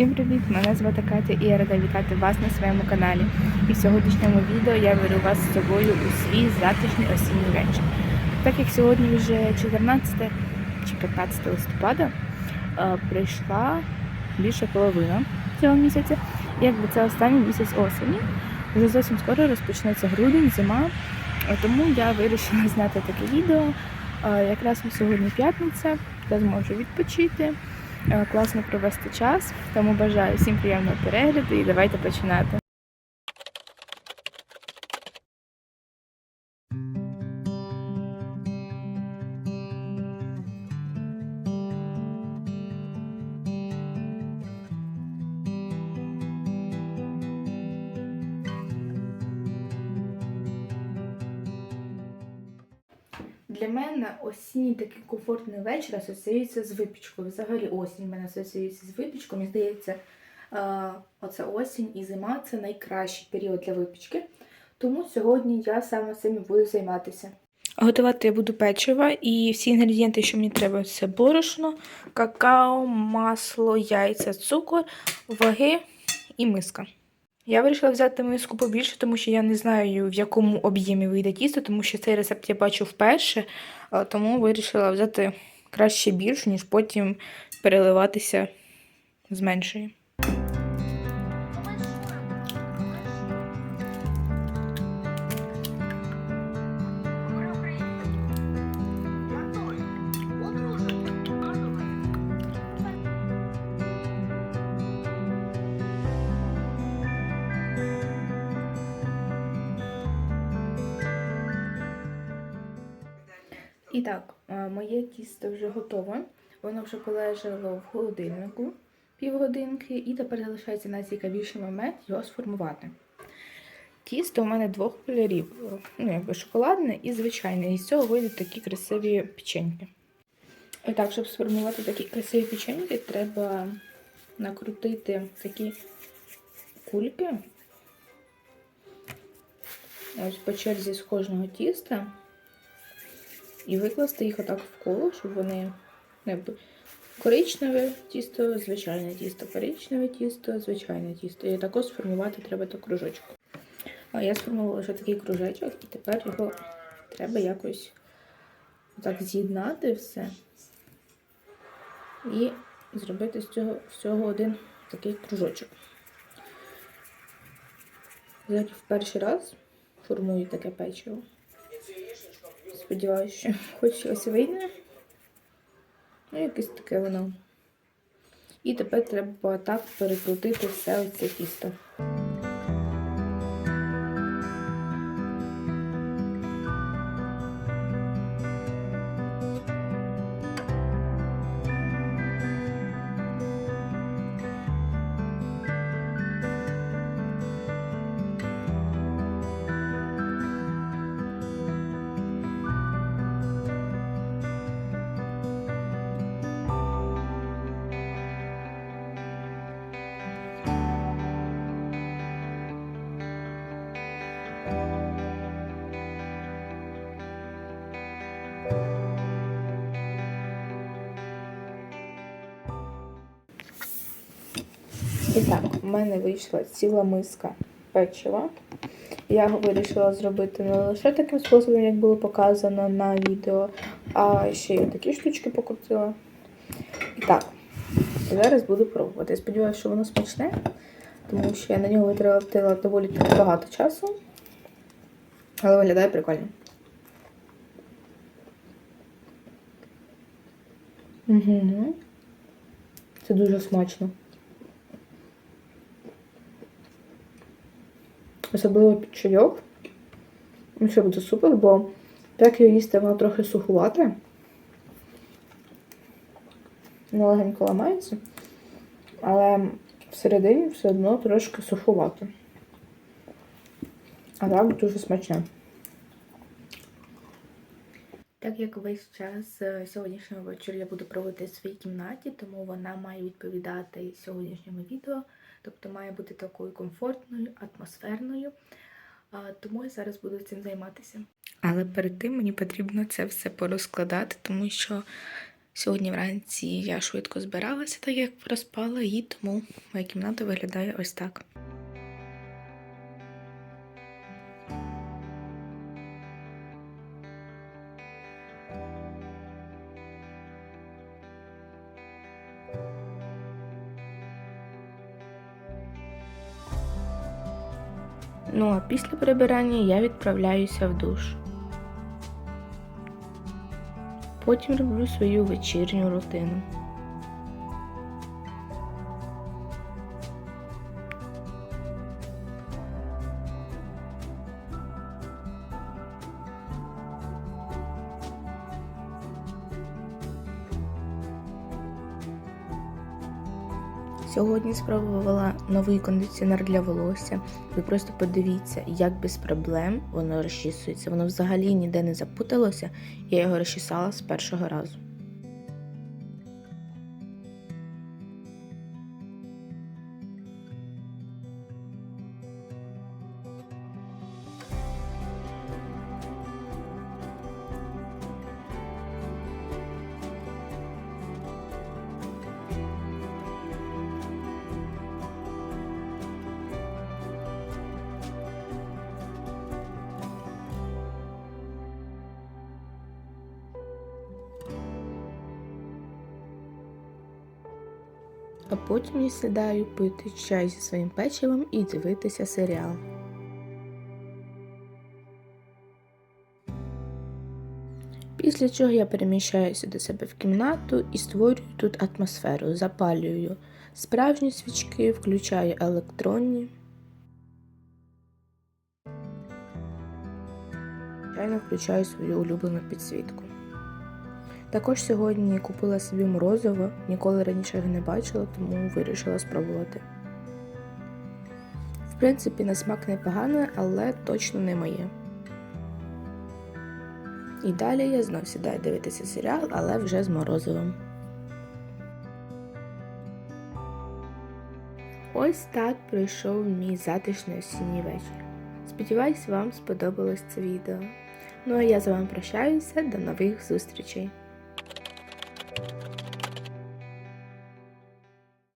Всім привіт! Мене звати Катя і я рада вітати вас на своєму каналі. І в сьогоднішньому відео я беру вас з собою у свій затишний осінній вечір. Так як сьогодні вже 14 чи 15 листопада е, прийшла більше половина цього місяця. Якби це останній місяць осені. Вже зовсім скоро розпочнеться грудень, зима. Е, Тому я вирішила зняти таке відео. Е, Якраз сьогодні п'ятниця, я зможу відпочити класно провести час. Тому бажаю всім приємного перегляду і давайте починати. Для мене осінній такий комфортний вечір асоціюється з випічкою. Взагалі осінь в мене асоціюється з випічкою. Мені здається, е, оце осінь і зима це найкращий період для випічки. Тому сьогодні я саме цим буду займатися. Готувати я буду печиво, і всі інгредієнти, що мені треба, це борошно, какао, масло, яйця, цукор, ваги і миска. Я вирішила взяти миску побільше, тому що я не знаю, в якому об'ємі вийде тісто, тому що цей рецепт я бачу вперше, тому вирішила взяти краще більше, ніж потім переливатися з меншої. І так, е, моє тісто вже готове. Воно вже полежало в холодильнику півгодинки, і тепер залишається найцікавіший момент його сформувати. Тісто у мене двох кольорів: ну, якби шоколадне і звичайне. І з цього вийдуть такі красиві печеньки. І так, щоб сформувати такі красиві печеньки, треба накрутити такі кульки. Ось по черзі з кожного тіста і викласти їх отак в коло, щоб вони ну, якби, коричневе тісто, звичайне тісто, коричневе тісто, звичайне тісто. І також сформувати треба до кружочку. А я сформувала вже такий кружечок, і тепер його треба якось так з'єднати все і зробити з цього всього один такий кружочок. Зараз в перший раз формую таке печиво. Сподіваюся, що хоч щось вийде. Ну, якесь таке воно. І тепер треба так перекрутити все оце тісто. І так, у мене вийшла ціла миска печива. Я вирішила зробити не лише таким способом, як було показано на відео, а ще й такі штучки покрутила. І так, зараз буду пробувати. Я сподіваюся, що воно смачне, тому що я на нього витратила доволі багато часу. Але виглядає прикольно. Угу. Це дуже смачно. Особливо під чайок. Ну, Це буде супер, бо так його їсти воно трохи сухувате. Воно легенько ламається, але всередині все одно трошки сухувато. А так дуже смачне. Так як весь час е, сьогоднішнього вечора я буду проводити в своїй кімнаті, тому вона має відповідати сьогоднішньому відео, тобто має бути такою комфортною, атмосферною. Тому я зараз буду цим займатися. Але перед тим мені потрібно це все порозкладати, тому що Сьогодні вранці я швидко збиралася, так як проспала, і тому моя кімната виглядає ось так. Ну а після прибирання я відправляюся в душ. Потім роблю свою вечірню рутину. Сьогодні спробувала новий кондиціонер для волосся. Ви просто подивіться, як без проблем воно розчісується. Воно взагалі ніде не запуталося, я його розчісала з першого разу. А потім я сідаю пити чай зі своїм печивом і дивитися серіал. Після чого я переміщаюся до себе в кімнату і створюю тут атмосферу, запалюю справжні свічки, включаю електронні. Звичайно, включаю свою улюблену підсвітку. Також сьогодні купила собі морозиво, ніколи раніше його не бачила, тому вирішила спробувати. В принципі, на смак непогане, але точно не моє. І далі я знов сідаю дивитися серіал, але вже з морозивом. Ось так пройшов мій затишний осінній вечір. Сподіваюсь, вам сподобалось це відео. Ну а я з вами прощаюся, до нових зустрічей!